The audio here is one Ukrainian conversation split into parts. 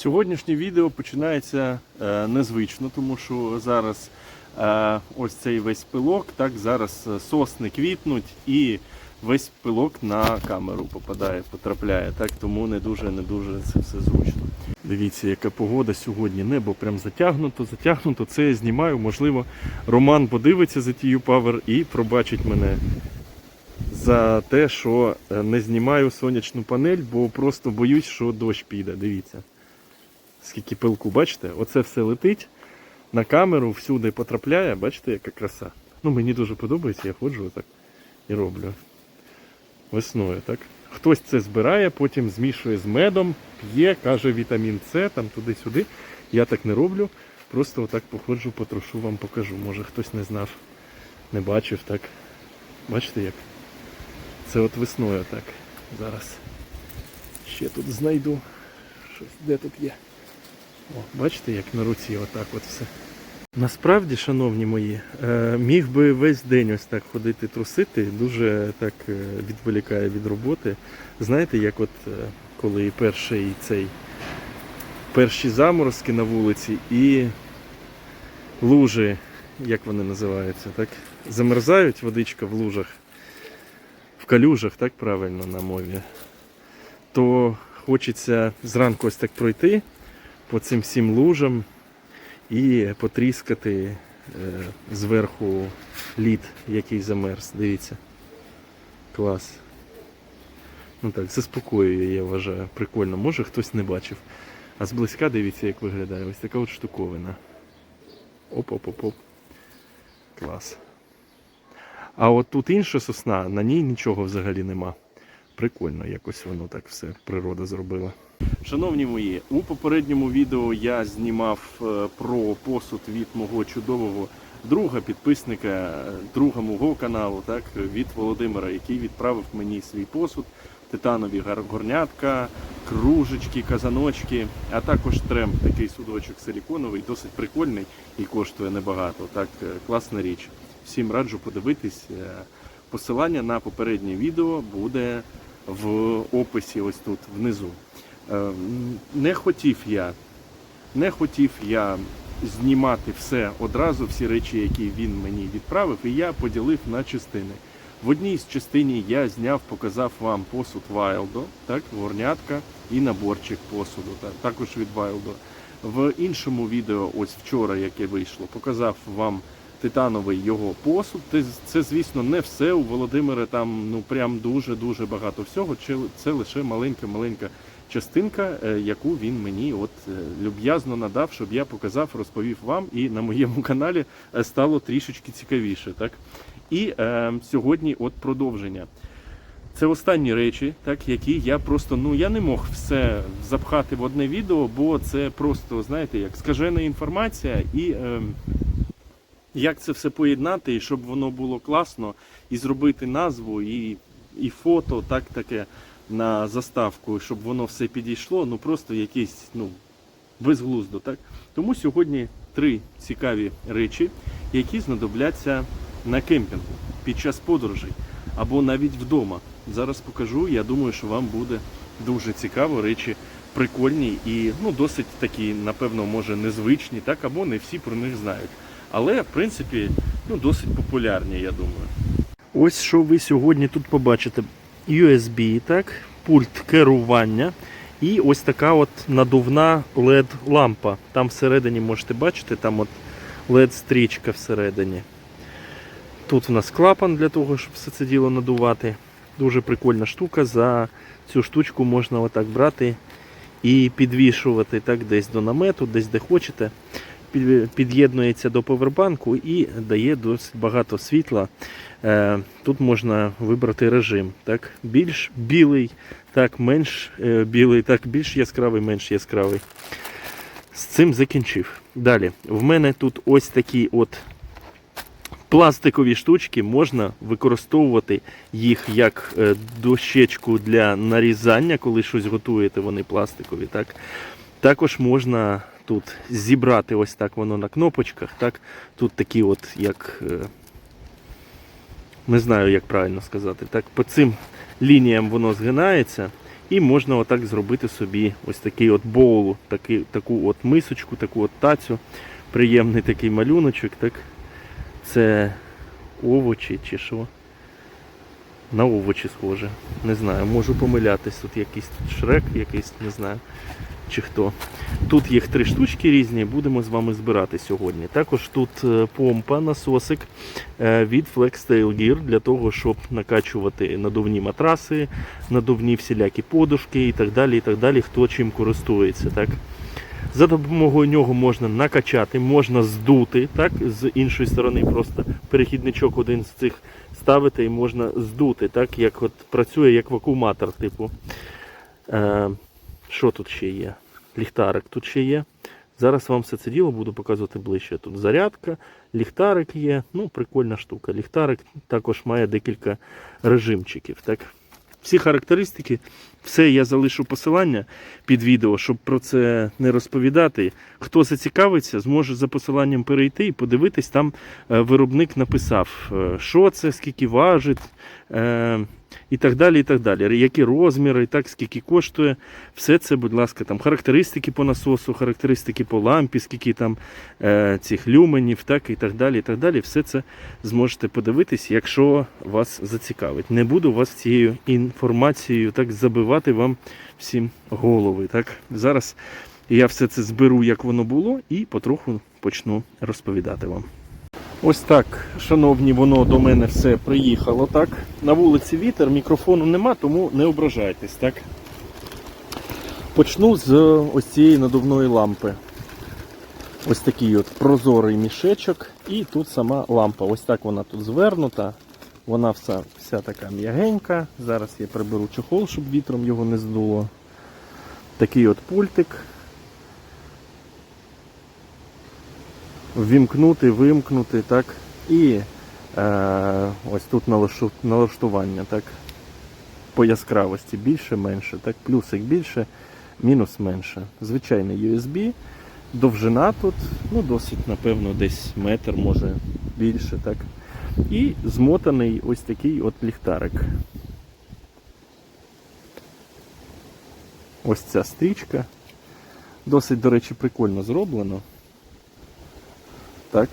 Сьогоднішнє відео починається е, незвично, тому що зараз е, ось цей весь пилок, так зараз е, сосни квітнуть і весь пилок на камеру попадає, потрапляє. Так тому не дуже не дуже це все зручно. Дивіться, яка погода сьогодні. Небо прям затягнуто, затягнуто. Це я знімаю. Можливо, Роман подивиться за тію павер і пробачить мене за те, що е, не знімаю сонячну панель, бо просто боюсь, що дощ піде. Дивіться. Скільки пилку, бачите? Оце все летить на камеру, всюди потрапляє, бачите, яка краса. Ну, мені дуже подобається, я ходжу отак і роблю. Весною, так? Хтось це збирає, потім змішує з медом, п'є, каже вітамін С, там туди-сюди. Я так не роблю. Просто отак походжу, потрошу, вам покажу. Може хтось не знав, не бачив, так. Bачите як? Це от весною так. Зараз ще тут знайду. Щось, де тут є? О, бачите, як на руці отак от все. Насправді, шановні мої, е, міг би весь день ось так ходити трусити, дуже так е, відволікає від роботи. Знаєте, як от е, коли перший цей перші заморозки на вулиці і лужі, як вони називаються, так? Замерзають водичка в лужах, в калюжах, так правильно на мові, то хочеться зранку ось так пройти по цим всім лужам і потріскати е, зверху лід, який замерз. Дивіться. Клас. Ну так, заспокоює, я вважаю. Прикольно. Може хтось не бачив. А зблизька дивіться, як виглядає. Ось така от штуковина. Оп-оп-оп-оп. Клас. А от тут інша сосна, на ній нічого взагалі нема. Прикольно, якось воно так все природа зробила. Шановні мої, у попередньому відео я знімав е, про посуд від мого чудового друга, підписника, е, друга мого каналу, так, від Володимира, який відправив мені свій посуд, титанові горнятка, кружечки, казаночки, а також трем, такий судочок силіконовий, досить прикольний і коштує небагато. Так, е, класна річ. Всім раджу подивитись. Посилання на попереднє відео буде в описі ось тут внизу. Е, Не хотів я, не хотів я знімати все одразу, всі речі, які він мені відправив, і я поділив на частини. В одній з частині я зняв, показав вам посуд Вайлдо, так, горнятка і наборчик посуду, так, також від Вайлдо. В іншому відео, ось вчора, яке вийшло, показав вам титановий його посуд. Це, звісно, не все. У Володимира там ну прям дуже-дуже багато всього. Це лише маленька-маленька частинка, е, яку він мені от е, люб'язно надав, щоб я показав, розповів вам, і на моєму каналі е, стало трішечки цікавіше. Так? І е, сьогодні от продовження. Це останні речі, так, які я просто ну я не мог все запхати в одне відео, бо це просто, знаєте, як скажена інформація і. Е, як це все поєднати, і щоб воно було класно, і зробити назву, і, і фото, так таке на заставку, щоб воно все підійшло, ну просто якийсь ну, безглуздо. Так? Тому сьогодні три цікаві речі, які знадобляться на кемпінгу під час подорожей або навіть вдома. Зараз покажу. Я думаю, що вам буде дуже цікаво. Речі прикольні і ну, досить такі, напевно, може незвичні, так, або не всі про них знають. Але, в принципі, ну, досить популярні, я думаю. Ось що ви сьогодні тут побачите. USB, так, пульт керування. І ось така от надувна LED-лампа. Там всередині можете бачити, там от LED-стрічка всередині. Тут у нас клапан для того, щоб все це діло надувати. Дуже прикольна штука. За цю штучку можна отак брати і підвішувати так десь до намету, десь де хочете. Під- Під'єднується до повербанку і дає досить багато світла. Е, Тут можна вибрати режим. Так? Більш білий, так, менш е, білий, так, більш яскравий, менш яскравий. З цим закінчив. Далі. В мене тут ось такі от пластикові штучки, можна використовувати їх як е, дощечку для нарізання, коли щось готуєте, вони пластикові. Так? Також можна тут зібрати ось так воно на кнопочках. Так? Тут такі от як. е, Не знаю, як правильно сказати. Так, по цим лініям воно згинається І можна отак зробити собі ось такий от боул, такий, таку от мисочку, таку от тацю. Приємний такий малюночок. Так? Це овочі чи що. На овочі схоже. Не знаю, можу помилятись. Тут якийсь шрек, якийсь, не знаю, чи хто. Тут їх три штучки різні, будемо з вами збирати сьогодні. Також тут е, помпа, насосик е, від FlexTail Gear для того, щоб накачувати надувні матраси, надувні всілякі подушки і так далі. і так далі, Хто чим користується. Так? За допомогою нього можна накачати, можна здути, так? з іншої сторони просто перехідничок один з цих ставити і можна здути, так? як от працює як вакууматор, типу. Е, що тут ще є? Ліхтарик тут ще є. Зараз вам все це діло буду показувати ближче. Тут зарядка, ліхтарик є. Ну, прикольна штука. Ліхтарик також має декілька режимчиків. Так? Всі характеристики, все я залишу посилання під відео, щоб про це не розповідати. Хто зацікавиться, зможе за посиланням перейти і подивитись, там е, виробник написав, е, що це, скільки важить. І так далі, і так далі. Які розміри, так скільки коштує. Все це, будь ласка, там характеристики по насосу, характеристики по лампі, скільки там е, цих люменів, так і так далі. і так далі. Все це зможете подивитись, якщо вас зацікавить. Не буду вас цією інформацією так забивати вам всім голови. Так? Зараз я все це зберу, як воно було, і потроху почну розповідати вам. Ось так, шановні, воно до мене все приїхало. так. На вулиці вітер, мікрофону нема, тому не ображайтесь. так. Почну з ось цієї надувної лампи. Ось такий от прозорий мішечок, і тут сама лампа. Ось так вона тут звернута. Вона вся, вся така м'ягенька. Зараз я приберу чохол, щоб вітром його не здуло. Такий от пультик. Ввімкнути, вимкнути, так. І е, ось тут налаштування, так. По яскравості більше, менше, так, плюсик більше, мінус менше. Звичайний USB. Довжина тут, ну, досить, напевно, десь метр, може більше, так. І змотаний ось такий от ліхтарик. Ось ця стрічка. Досить, до речі, прикольно зроблено. Так.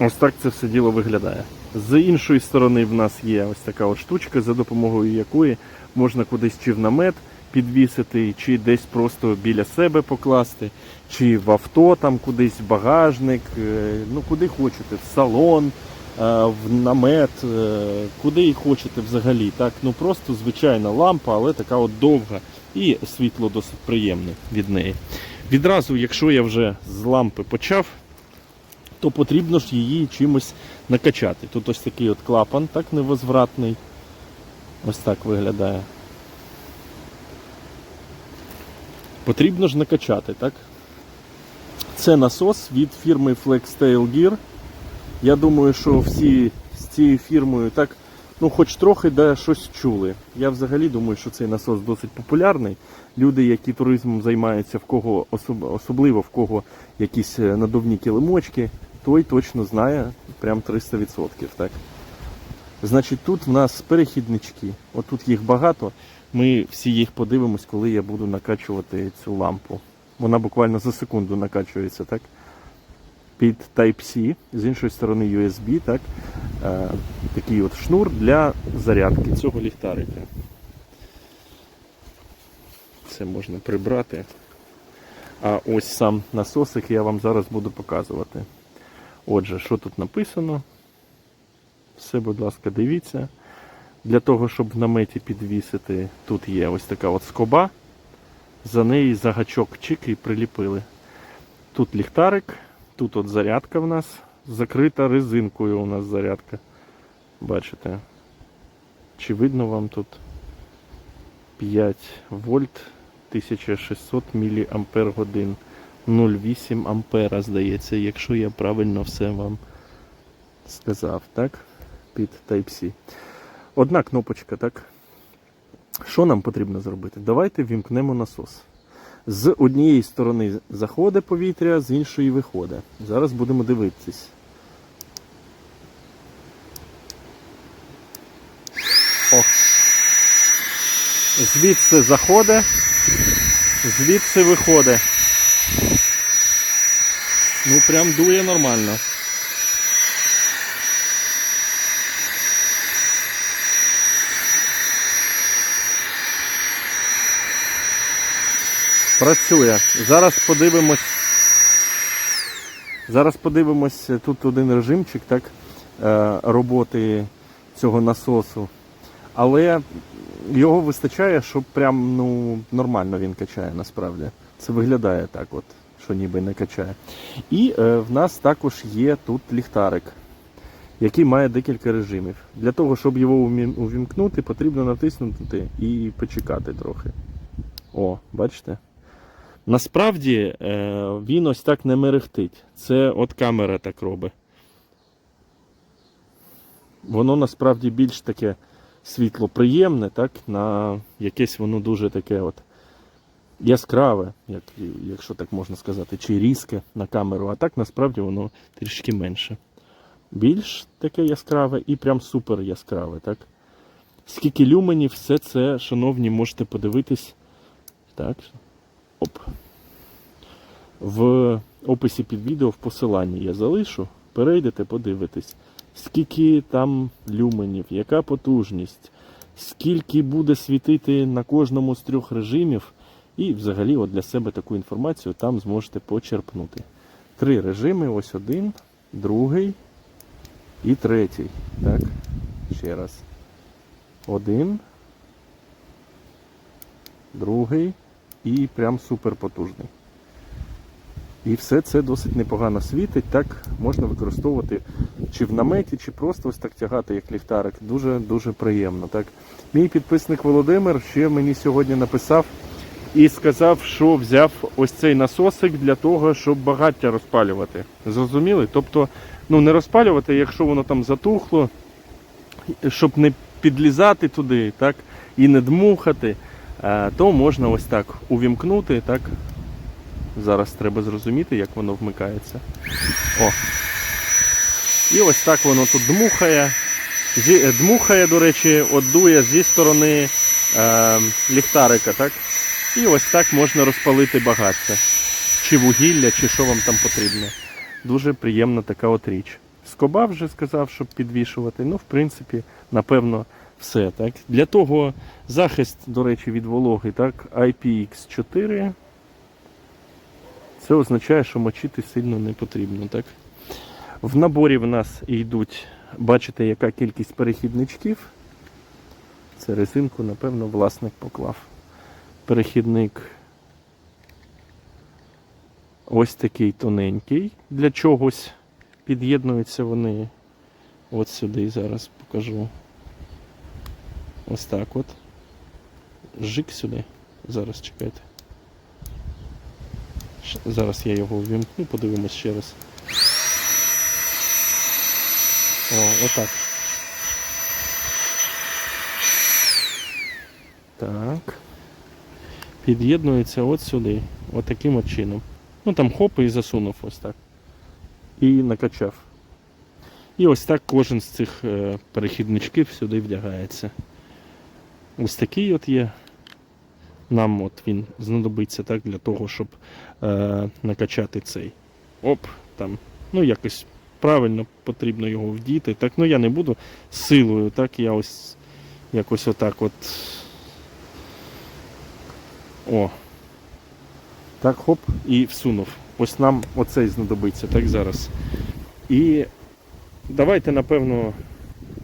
Ось так це все діло виглядає. З іншої сторони в нас є ось така от штучка, за допомогою якої можна кудись чи в намет підвісити, чи десь просто біля себе покласти, чи в авто там кудись в багажник, е, ну куди хочете, в салон, е, в намет, е, куди і хочете взагалі. Так, ну просто звичайна лампа, але така от довга і світло досить приємне від неї. Відразу, якщо я вже з лампи почав, то потрібно ж її чимось накачати. Тут ось такий от клапан, так невозвратний. Ось так виглядає. Потрібно ж накачати, так? Це насос від фірми FlexTail Gear. Я думаю, що всі з цією фірмою так, ну хоч трохи да, щось чули. Я взагалі думаю, що цей насос досить популярний. Люди, які туризмом займаються, в кого особ- особливо в кого якісь е, надувні килимочки, той точно знає прям 300%. Так? Значить, тут в нас перехіднички. Отут їх багато. Ми всі їх подивимось, коли я буду накачувати цю лампу. Вона буквально за секунду накачується, так? Під Type-C, з іншої сторони USB, так? Е, такий от шнур для зарядки цього ліхтарика. Це можна прибрати. А ось сам насосик я вам зараз буду показувати. Отже, що тут написано? Все, будь ласка, дивіться. Для того, щоб в наметі підвісити, тут є ось така от скоба. За неї загачок чик і приліпили. Тут ліхтарик, тут от зарядка в нас. Закрита резинкою у нас зарядка. Бачите? Чи видно вам тут 5 вольт 1600 мАч. 0,8 ампера, здається, якщо я правильно все вам сказав, так? Під Type-C. Одна кнопочка, так? Що нам потрібно зробити? Давайте вімкнемо насос. З однієї сторони заходить повітря, з іншої виходить. Зараз будемо дивитись. О. Звідси заходить, звідси виходить. Ну прям дує нормально. Працює. Зараз подивимось. Зараз подивимось тут один режимчик так, е, роботи цього насосу. Але його вистачає, щоб прям ну, нормально він качає насправді. Це виглядає так, от, що ніби не качає. І е, в нас також є тут ліхтарик, який має декілька режимів. Для того, щоб його увімкнути, потрібно натиснути і почекати трохи. О, бачите? Насправді е, він ось так не мерехтить. Це от камера так робить. Воно насправді більш таке світло приємне, так? На якесь воно дуже таке от яскраве, як, якщо так можна сказати, чи різке на камеру, а так насправді воно трішки менше. Більш таке яскраве і прям супер яскраве, так? Скільки люменів, все це, шановні, можете подивитись. Так. Оп. В описі під відео в посиланні я залишу. Перейдете, подивитесь, скільки там люменів, яка потужність, скільки буде світити на кожному з трьох режимів. І взагалі от для себе таку інформацію там зможете почерпнути. Три режими: ось один, другий і третій. Так, ще раз. Один. Другий і прям супер потужний. І все це досить непогано світить. Так можна використовувати чи в наметі, чи просто ось так тягати, як ліхтарик. Дуже-дуже приємно. Так. Мій підписник Володимир ще мені сьогодні написав і сказав, що взяв ось цей насосик для того, щоб багаття розпалювати. Зрозуміли? Тобто, ну не розпалювати, якщо воно там затухло, щоб не підлізати туди, так, і не дмухати, е, то можна ось так увімкнути, так. Зараз треба зрозуміти, як воно вмикається. О. І ось так воно тут дмухає. Е, дмухає, до речі, от дує зі сторони е, ліхтарика, так? І ось так можна розпалити багаття. Чи вугілля, чи що вам там потрібно. Дуже приємна така от річ. Скоба вже сказав, щоб підвішувати. Ну, в принципі, напевно, все. Так? Для того захист, до речі, від вологи, так, IPX4. Це означає, що мочити сильно не потрібно. Так? В наборі в нас йдуть, бачите, яка кількість перехідничків. Це резинку, напевно, власник поклав. Перехідник ось такий тоненький для чогось. Під'єднуються вони от сюди, зараз покажу. Ось так от. Жик сюди. Зараз чекайте. Зараз я його ввімкну, подивимось ще раз. О, отак. Так. Під'єднується от сюди. От таким от чином. Ну там хоп і засунув ось так. І накачав. І ось так кожен з цих е, перехідничків сюди вдягається. Ось такий от є. Нам от він знадобиться так для того, щоб е, накачати цей. Оп, там. Ну, якось правильно потрібно його вдіти. Так, ну я не буду силою, так, я ось якось отак от. О. Так, хоп, і всунув. Ось нам оцей знадобиться, так зараз. І давайте, напевно,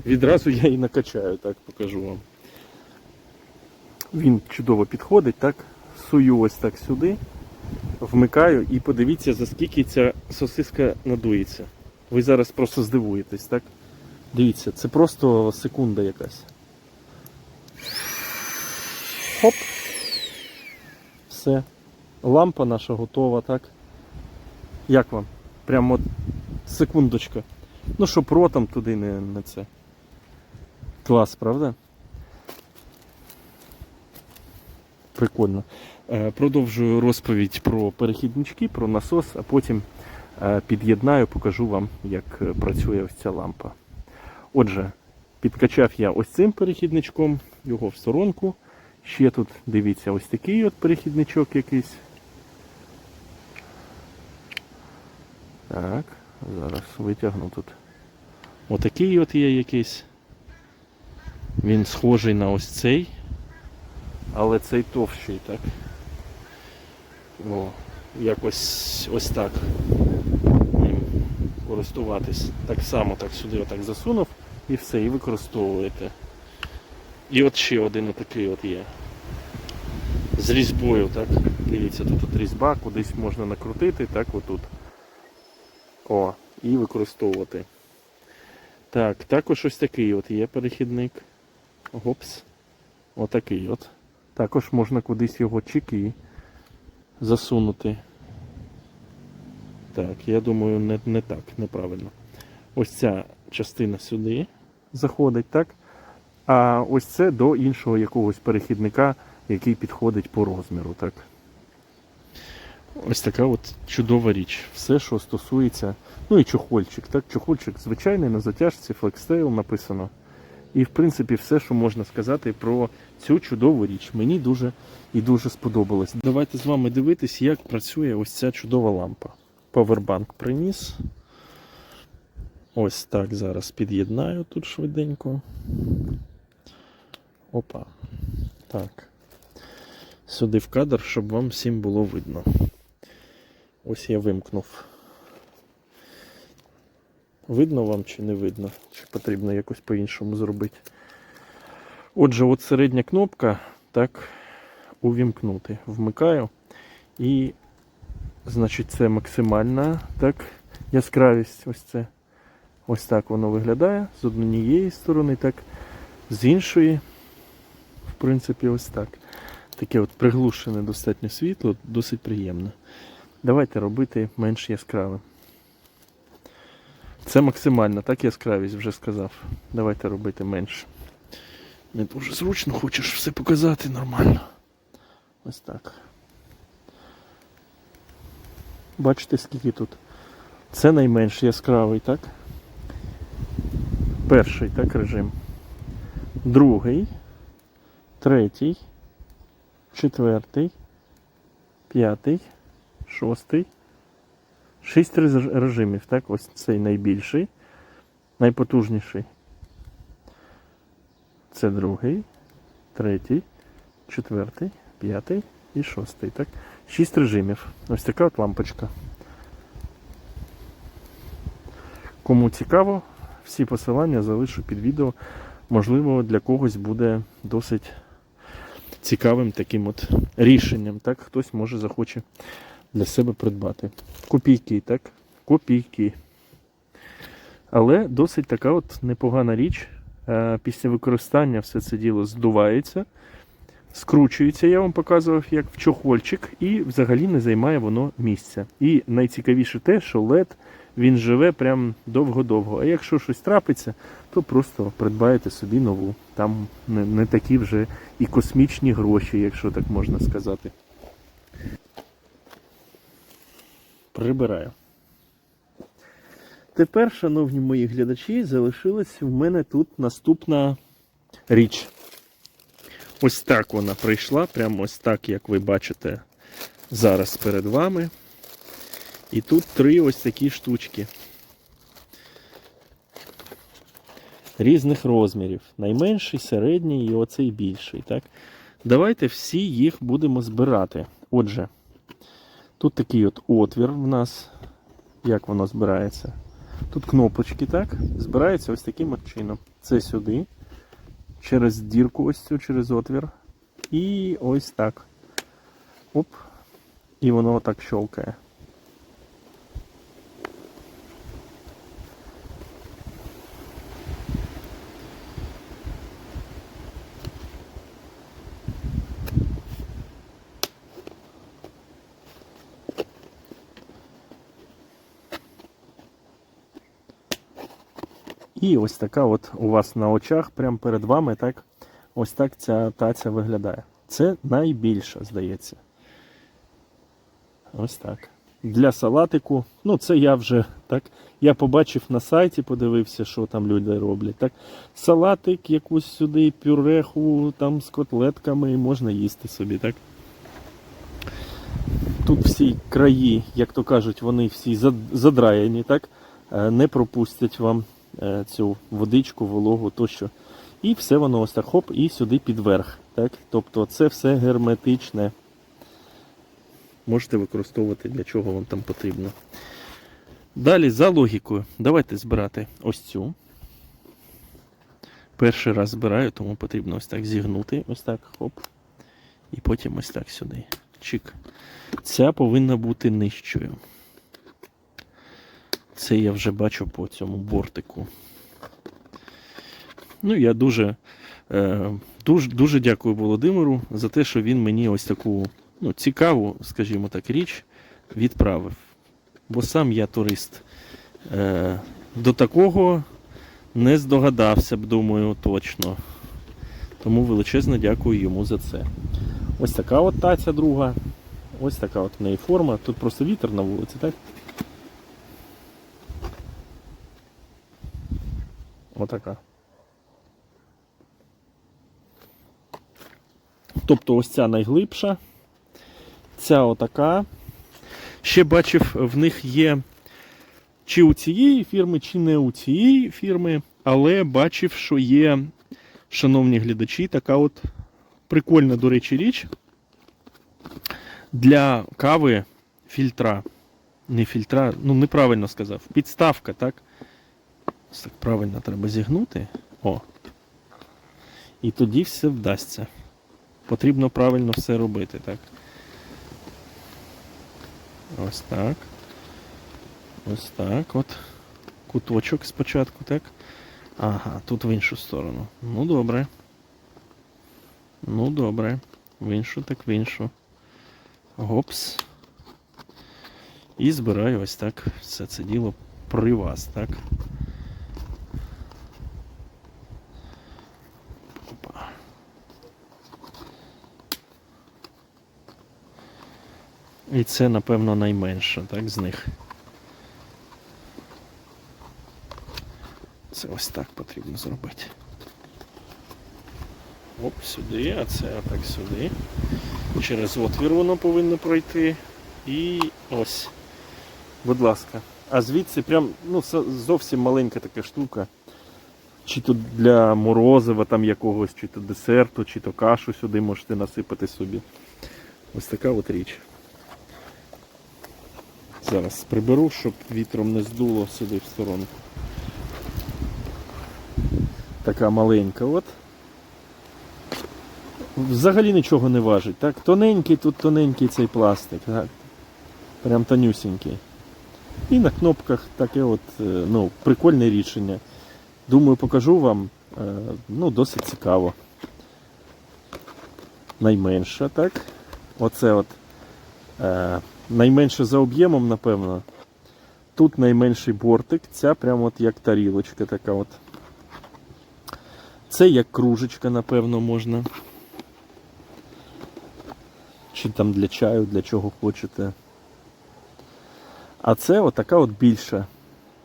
відразу я і накачаю, так покажу вам. Він чудово підходить, так? Сую ось так сюди, вмикаю і подивіться, за скільки ця сосиска надується. Ви зараз просто здивуєтесь, так? Дивіться, це просто секунда якась. Хоп. Все. Лампа наша готова, так? Як вам? Прямо секундочка. Ну, щоб ротом туди не, не це. Клас, правда? Прикольно. Е, Продовжую розповідь про перехіднички, про насос, а потім е, під'єднаю, покажу вам, як е, працює ось ця лампа. Отже, підкачав я ось цим перехідничком, його в сторонку. Ще тут, дивіться, ось такий от перехідничок якийсь. Так, зараз витягну тут. Отакий от є якийсь. Він схожий на ось цей, але цей товщий, так? О, якось ось так. Користуватись. Так само так сюди отак засунув і все, і використовуєте. І от ще один отакий от є. З різьбою, так? Дивіться, тут от різьба, кудись можна накрутити, так, отут. О, і використовувати. Так, також ось такий от є перехідник. Гопс. Отакий от. Також можна кудись його чики засунути. Так, я думаю, не, не так, неправильно. Ось ця частина сюди заходить, так? А ось це до іншого якогось перехідника, який підходить по розміру, так? Ось така от чудова річ. Все, що стосується. Ну і чохольчик, так? Чохольчик звичайний на затяжці, флекстейл написано. І в принципі все, що можна сказати про цю чудову річ. Мені дуже і дуже сподобалось. Давайте з вами дивитись, як працює ось ця чудова лампа. Повербанк приніс. Ось так зараз під'єднаю тут швиденько. Опа. Так. Сюди в кадр, щоб вам всім було видно. Ось я вимкнув. Видно вам чи не видно? Чи потрібно якось по-іншому зробити? Отже, от середня кнопка, так, увімкнути. Вмикаю. І, значить, це максимальна так, яскравість. Ось це. Ось так воно виглядає з однієї сторони, так, з іншої, принципі, ось так. Таке от приглушене достатньо світло, досить приємне. Давайте робити менш яскравим. Це максимальна, так яскравість вже сказав. Давайте робити менше. Не дуже зручно, хочеш все показати нормально. Ось так. Бачите, скільки тут. Це найменш яскравий, так? Перший так режим. Другий, третій, четвертий, п'ятий, шостий. Шість режимів, так? Ось цей найбільший, найпотужніший. Це другий, третій, четвертий, п'ятий і шостий. Так? Шість режимів. Ось така от лампочка. Кому цікаво, всі посилання залишу під відео. Можливо, для когось буде досить цікавим таким от рішенням. Так? Хтось може захоче для себе придбати. Копійки, так? Копійки. Але досить така от непогана річ. Е, Після використання все це діло здувається, скручується, я вам показував, як в чохольчик, і взагалі не займає воно місця. І найцікавіше те, що LED він живе прям довго-довго. А якщо щось трапиться, то просто придбаєте собі нову. Там не, не такі вже і космічні гроші, якщо так можна сказати. Прибираю. Тепер, шановні мої глядачі, залишилась в мене тут наступна річ. Ось так вона прийшла, прямо ось так, як ви бачите зараз перед вами. І тут три ось такі штучки. Різних розмірів. Найменший, середній і оцей більший. Так? Давайте всі їх будемо збирати. Отже, тут такий от отвір в нас. Як воно збирається? Тут кнопочки, так? Збирається ось таким от чином. Це сюди, через дірку, ось цю, через отвір. І ось так. Оп. І воно отак щелкає. І ось така от у вас на очах, прямо перед вами, так, ось так ця таця виглядає. Це найбільша, здається. Ось так. для салатику. Ну, це я вже так. Я побачив на сайті, подивився, що там люди роблять. Так, салатик, якусь сюди, пюреху там з котлетками можна їсти собі, так? Тут всі краї, як то кажуть, вони всі зад- задраяні, так? Е, Не пропустять вам цю водичку, вологу тощо. І все воно ось так хоп, і сюди підверх. Так? Тобто це все герметичне. Можете використовувати для чого вам там потрібно. Далі за логікою. Давайте збирати ось цю. Перший раз збираю, тому потрібно ось так зігнути. Ось так, хоп. І потім ось так сюди. Чик. Ця повинна бути нижчою. Це я вже бачу по цьому бортику. Ну, я дуже, е, дуже, дуже дякую Володимиру за те, що він мені ось таку ну, цікаву, скажімо так, річ відправив. Бо сам я турист. Е, до такого не здогадався б, думаю, точно. Тому величезно дякую йому за це. Ось така от таця друга. Ось така от в неї форма. Тут просто вітер на вулиці, так? Отака. Тобто ось ця найглибша. Ця отака. Ще бачив, в них є чи у цієї фірми, чи не у цієї фірми, але бачив, що є, шановні глядачі, така от прикольна, до речі, річ для кави фільтра. Не фільтра, ну неправильно сказав. Підставка, так? Ось так правильно треба зігнути. О. І тоді все вдасться. Потрібно правильно все робити, так? Ось так. Ось так от. Куточок спочатку, так? Ага, тут в іншу сторону. Ну добре. Ну добре. В іншу, так в іншу. Гопс. І збираю ось так все це діло при вас, так? І це, напевно, найменше, так, з них. Це ось так потрібно зробити. Оп, сюди, а це так сюди. Через отвір воно повинно пройти. І ось. Будь ласка. А звідси прям ну, зовсім маленька така штука. Чи то для морозива там якогось, чи то десерту, чи то кашу сюди можете насипати собі. Ось така от річ. Зараз приберу, щоб вітром не здуло сюди в сторону. Така маленька от. Взагалі нічого не важить. Так? Тоненький тут тоненький цей пластик. Так? Прям тонюсінький. І на кнопках таке от, е, ну, прикольне рішення. Думаю, покажу вам. Е, Ну, досить цікаво. Найменша, так? Оце от. Найменше за об'ємом, напевно. Тут найменший бортик, ця прямо от як тарілочка така от. Це як кружечка, напевно, можна. Чи там для чаю, для чого хочете. А це отака от більша.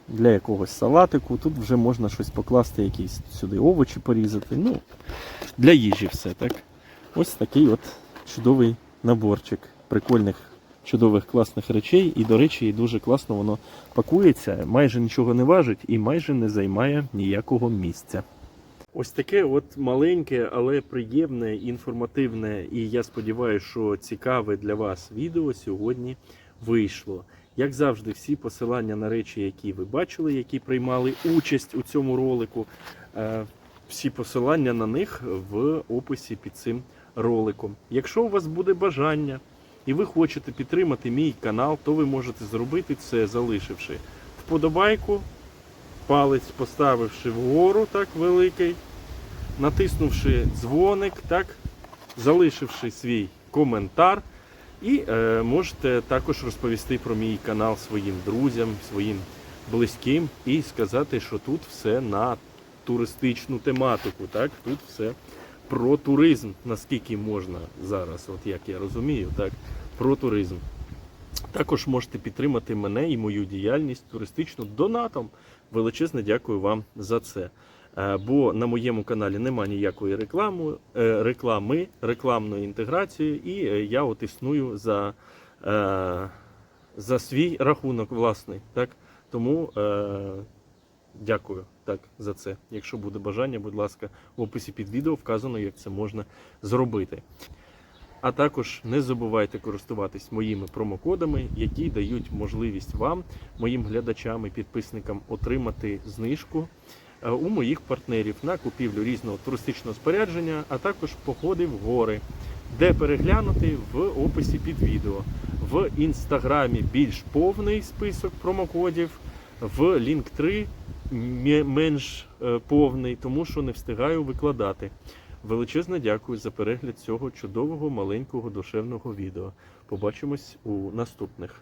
Для якогось салатику. Тут вже можна щось покласти, якісь сюди овочі порізати. Ну, для їжі все, так? Ось такий от чудовий наборчик прикольних, чудових, класних речей. І, до речі, дуже класно воно пакується, майже нічого не важить і майже не займає ніякого місця. Ось таке от маленьке, але приємне, інформативне і я сподіваюся, що цікаве для вас відео сьогодні вийшло. Як завжди, всі посилання на речі, які ви бачили, які приймали участь у цьому ролику, е, всі посилання на них в описі під цим роликом. Якщо у вас буде бажання і ви хочете підтримати мій канал, то ви можете зробити це, залишивши вподобайку, палець поставивши вгору так великий, натиснувши дзвоник, так, залишивши свій коментар. І е, можете також розповісти про мій канал своїм друзям, своїм близьким і сказати, що тут все на туристичну тематику. Так? Тут все про туризм, наскільки можна зараз, от як я розумію, так, про туризм. Також можете підтримати мене і мою діяльність туристичну донатом. Величезне дякую вам за це. Е, Бо на моєму каналі нема ніякої реклами, е, реклами, рекламної інтеграції, і е, я от існую за, за свій рахунок власний. Так? Тому дякую так, за це. Якщо буде бажання, будь ласка, в описі під відео вказано, як це можна зробити. А також не забувайте користуватись моїми промокодами, які дають можливість вам, моїм глядачам і підписникам, отримати знижку е, у моїх партнерів на купівлю різного туристичного спорядження, а також походи в гори, де переглянути в описі під відео. В інстаграмі більш повний список промокодів, в Link3 ме- менш е, повний, тому що не встигаю викладати. Величезне дякую за перегляд цього чудового маленького душевного відео. Побачимось у наступних.